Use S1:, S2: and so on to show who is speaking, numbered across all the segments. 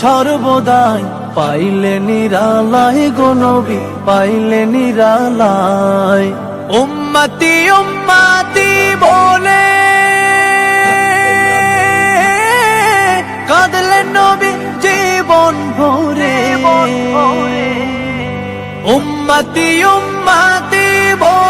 S1: সর্বদাই পাইলে নিরালাই গনবি পাইলে নিরালাই। উম্মতি উম্মতি বলে কাঁদলেন নবী জীবন ভরে। উম্মতি উম্মতি বলে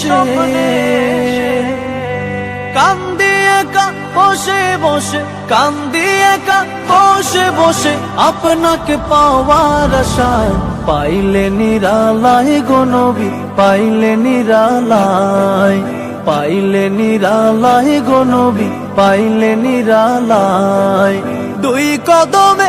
S1: স্বপ্নে কান্দি একা বসে বসে কান্দি একা বসে বসে আপনাকে পাওয়ার আশায় পাইলে নিরালাই গো নবী পাইলে নিরালাই পাইলে নিরালাই গো নবী পাইলে নিরালাই দুই কদমে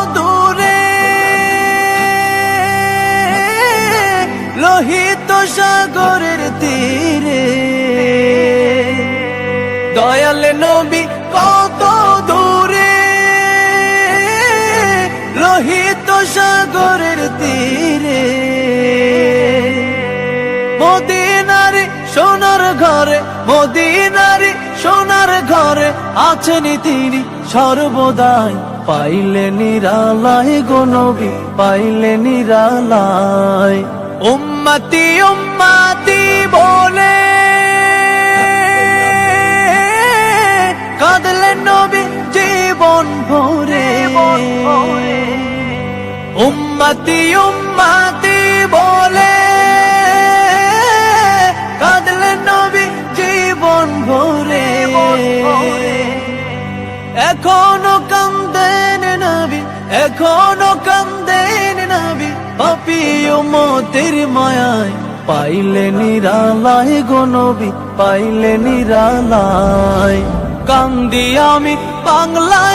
S1: দয়ালে নবী কত দূরে? লোহিত সাগরের তীরে। মদিনারে সোনার ঘরে, মদিনারে সোনার ঘরে আছেন তিনি সর্বদাই। পাইলে নিরালাই গো নবী পাইলে নিরালাই উম্মতি উম্মতি জীবন ভরে। উম্মতি উম্মতি বলে কাঁদলেন নবী জীবন ভরে। এখনও কান্দেন নবী এখনও কান্দেন নবী পাপি মতের মায়ায় পাইলে নিরালাই গো নবী পাইলে নিরালাই কান্দি আমি বাংলায়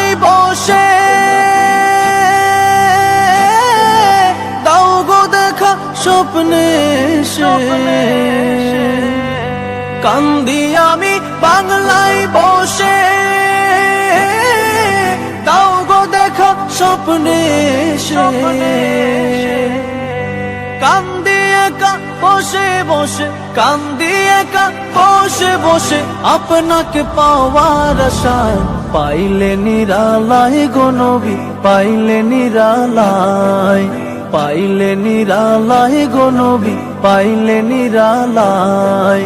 S1: বসে দাও গো দেখা স্বপ্নে কান্দি আমি বাংলায় বসে। দাও গো দেখা স্বপ্নে কান্দি একা বসে বসে। কান্দি একা বসে বসে আপনাকে পাওয়ার আশায় পাইলে নিরালাই গো নবী, পাইলে নিরালাই পাইলে নিরালাই গো নবী, পাইলে নিরালাই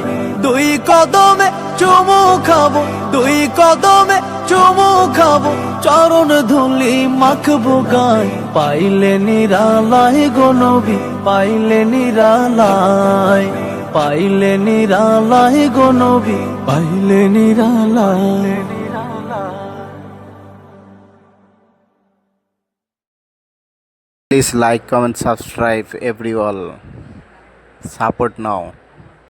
S1: দুই কদমে চুমু খাব, দুই কদমে চুমু খাব, চরণ ধুলি মাখবো গায় পাইলে নিরালায় গো নবী, পাইলে নিরালায়। পাইলে নিরালায় গো নবী পাইলে নিরালায়
S2: Please like, comment, subscribe everyone. Support now.